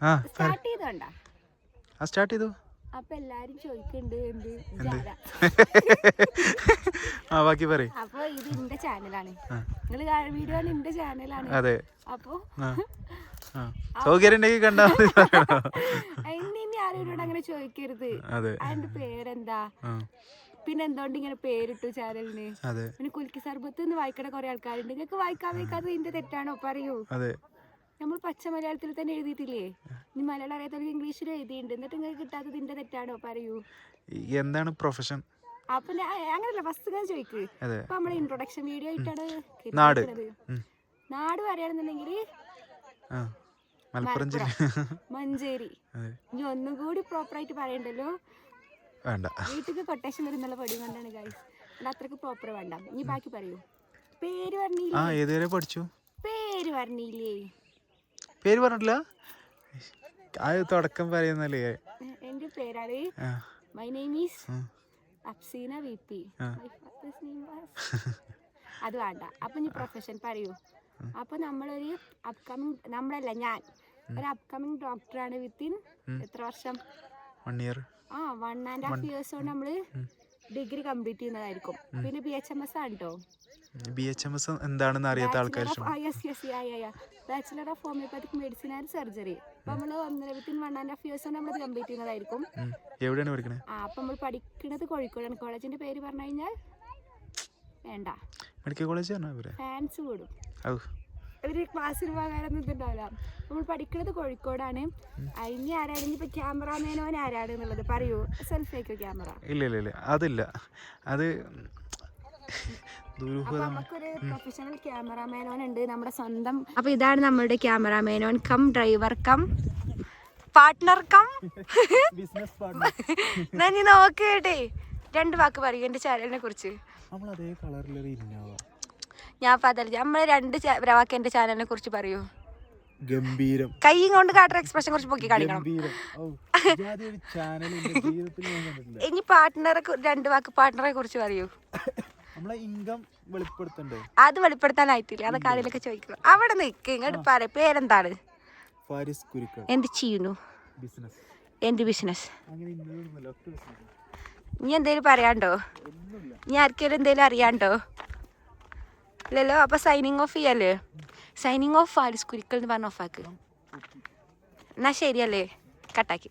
Start ചെയ്തോണ്ട? ആ start ചെയ്തു? അപ്പൊ എല്ലാരും ചോദിക്കുന്നുണ്ട് എന്ത് ആ ബാക്കി പറയും. അപ്പൊ ഇത് എന്റെ ചാനലാണ്. നിങ്ങൾ വീഡിയോ എന്റെ ചാനലാണ് അതെ. അപ്പൊ സൗകര്യം ഉണ്ടെങ്കിൽ കണ്ടാ മതി. ഇനി ആരോട് അങ്ങനെ ചോദിക്കരുത്. അതെ. അതിന്റെ പേരെന്താ? പിന്നെ എന്തുകൊണ്ട് ഇങ്ങനെ പേരിട്ടു ചാനലിന് പിന്നെ കുൽക്കി സർബത്ത് എന്ന് വായിക്കണ കൊറേ ആൾക്കാരുണ്ട്. നിങ്ങൾക്ക് വായിക്കാൻ വയ്ക്കാതെ ഇതിന്റെ തെറ്റാണോ? പറയൂ. അതെ. നമ്മൾ പച്ച മലയാളത്തിൽ തന്നെ എഴുതിയിട്ടില്ലേ? ഇനി മലയാളം അറിയാത്തവർക്ക് ഇംഗ്ലീഷിലും എഴുതിയിട്ടുണ്ട്. എന്നിട്ട് നിങ്ങൾക്ക് കിട്ടാത്തത് ഇതിന്റെ തെറ്റാണോ? പറയൂ. എന്താണ് പ്രൊഫഷൻ അപ്പൊ അങ്ങനല്ല. ഫസ്റ്റ് ഞാൻ ചോദിക്ക്. ഇപ്പൊ നമ്മളെ ഇൻട്രൊഡക്ഷൻ വീഡിയോ ആയിട്ടാണ് നാട്. നാട് പറയുകയാണെന്നുണ്ടെങ്കിൽ മലപ്പുറം ജില്ല. മഞ്ചേരി. ഇനി ഒന്നും കൂടി പ്രോപ്പർ ആയിട്ട് പറയണ്ടല്ലോ? വേണ്ട. വീട്ടിൽ കൊട്ടേഷൻ വരുന്നുള്ള പടി കൊണ്ടാണ് ഗൈസ് അത്രയ്ക്ക് പ്രോപ്പർ വേണ്ട. ഇനി ബാക്കി പറയൂ. പേര് പറഞ്ഞില്ലേ? പേര് പറഞ്ഞില്ലേ? പേര് പറഞ്ഞിട്ടില്ല? ആ തുടക്കം പറയുന്നല്ലേ? എന്റെ പേരാണ് my name is Afseena Apseena V P. അത് വേണ്ട. അപ്പൊ നീ പ്രൊഫഷൻ പറയൂ. അപ്പൊ നമ്മളൊരു അപ്കമിങ് നമ്മളല്ല ഞാൻ. ഒരു അപ്കമിങ് ഡോക്ടറാണ് വിത്തിൻ എത്ര വർഷം? വൺ ഇയർ ആ വൺ ആൻഡ് ഹാഫ് ഇയേഴ്സ് കൊണ്ട് നമ്മൾ ഡിഗ്രി കംപ്ലീറ്റ് ചെയ്യുന്നതായിരിക്കും. പിന്നെ ബി എച്ച് എം എസ് ആണ് കേട്ടോ ബി എച്ച് എം എസ് എന്താണെന്ന് അറിയാത്ത ആൾക്കാർ bachelor of homeopathic medicine and surgery നമ്മൾ ഒന്നര within one and half years നമ്മൾ കംപ്ലീറ്റ് ചെയ്യുന്നതായിരിക്കും. എവിടെയാണ് പഠിക്കണേ? ആ അപ്പം നമ്മൾ പഠിക്കുന്നത് കോഴിക്കോടാണ്. കോളേജിന്റെ പേര് പറഞ്ഞു കഴിഞ്ഞാൽ വേണ്ട. മെഡിക്കൽ കോളേജ് ഫാൻസ് കൂടും. ഒരു ക്ലാസ്സിൽ പോകാനൊന്നും ഇതുണ്ടാവില്ല. നമ്മൾ പഠിക്കുന്നത് കോഴിക്കോടാണ്. അതിന് ആരാണ്? ഇപ്പൊ ക്യാമറാമാനോൻ ആരാണ് എന്നുള്ളത് പറയൂ. സെൽഫി ആയിക്കോ ക്യാമറ ഇല്ല ഇല്ല ഇല്ല. അതില്ല. അത് അപ്പൊ പ്രൊഫഷണൽ ക്യാമറാമാനോൻ ഉണ്ട്. നമ്മുടെ സ്വന്തം അപ്പൊ ഇതാണ് നമ്മുടെ ക്യാമറാമാനോൻ cum driver cum. Partner cum. Business ഞാൻ നീ നോക്കേട്ടെ രണ്ട് വാക്ക് പറയൂ എന്റെ ചാനലിനെ കുറിച്ച്. നമ്മൾ അതേ കളറിലൊരു ഇന്നോവ ഞാൻ അപ്പൊ അതല്ല നമ്മൾ രണ്ട് ചാ- വാക്ക് എന്റെ ചാനലിനെ കുറിച്ച് പറയൂ. ഗംഭീരം. കൈ കൊണ്ട് കാട്ടുന്ന എക്സ്പ്രഷൻ കുറച്ച് പൊക്കി കാണിക്കണം. ഇനി പാർട്ട്ണറെ രണ്ട് വാക്ക് പാർട്ട്ണറെ കുറിച്ച് പറയൂ. അത് വെളിപ്പെടുത്താനായിട്ടില്ല അതൊക്കെ ആരെയൊക്കെ ചോദിക്കണം അവിടെ നിൽക്ക് ഇങ്ങോട്ട് പറ പേരെന്താണ്? എന്ത് ചെയ്യുന്നു? എന്ത് ബിസിനസ്? നീ എന്തേലും പറയാണ്ടോ? നീ ആർക്കെങ്കിലും എന്തേലും അറിയാണ്ടോ? ഇല്ലല്ലോ അപ്പൊ സൈനിങ് ഓഫ് ചെയ്യല്ലേ സൈനിങ് ഓഫ് ആലിസ് കുരിക്കൽ എന്ന് പറഞ്ഞ ഓഫാക്ക് എന്നാ ശരിയല്ലേ കട്ടാക്കി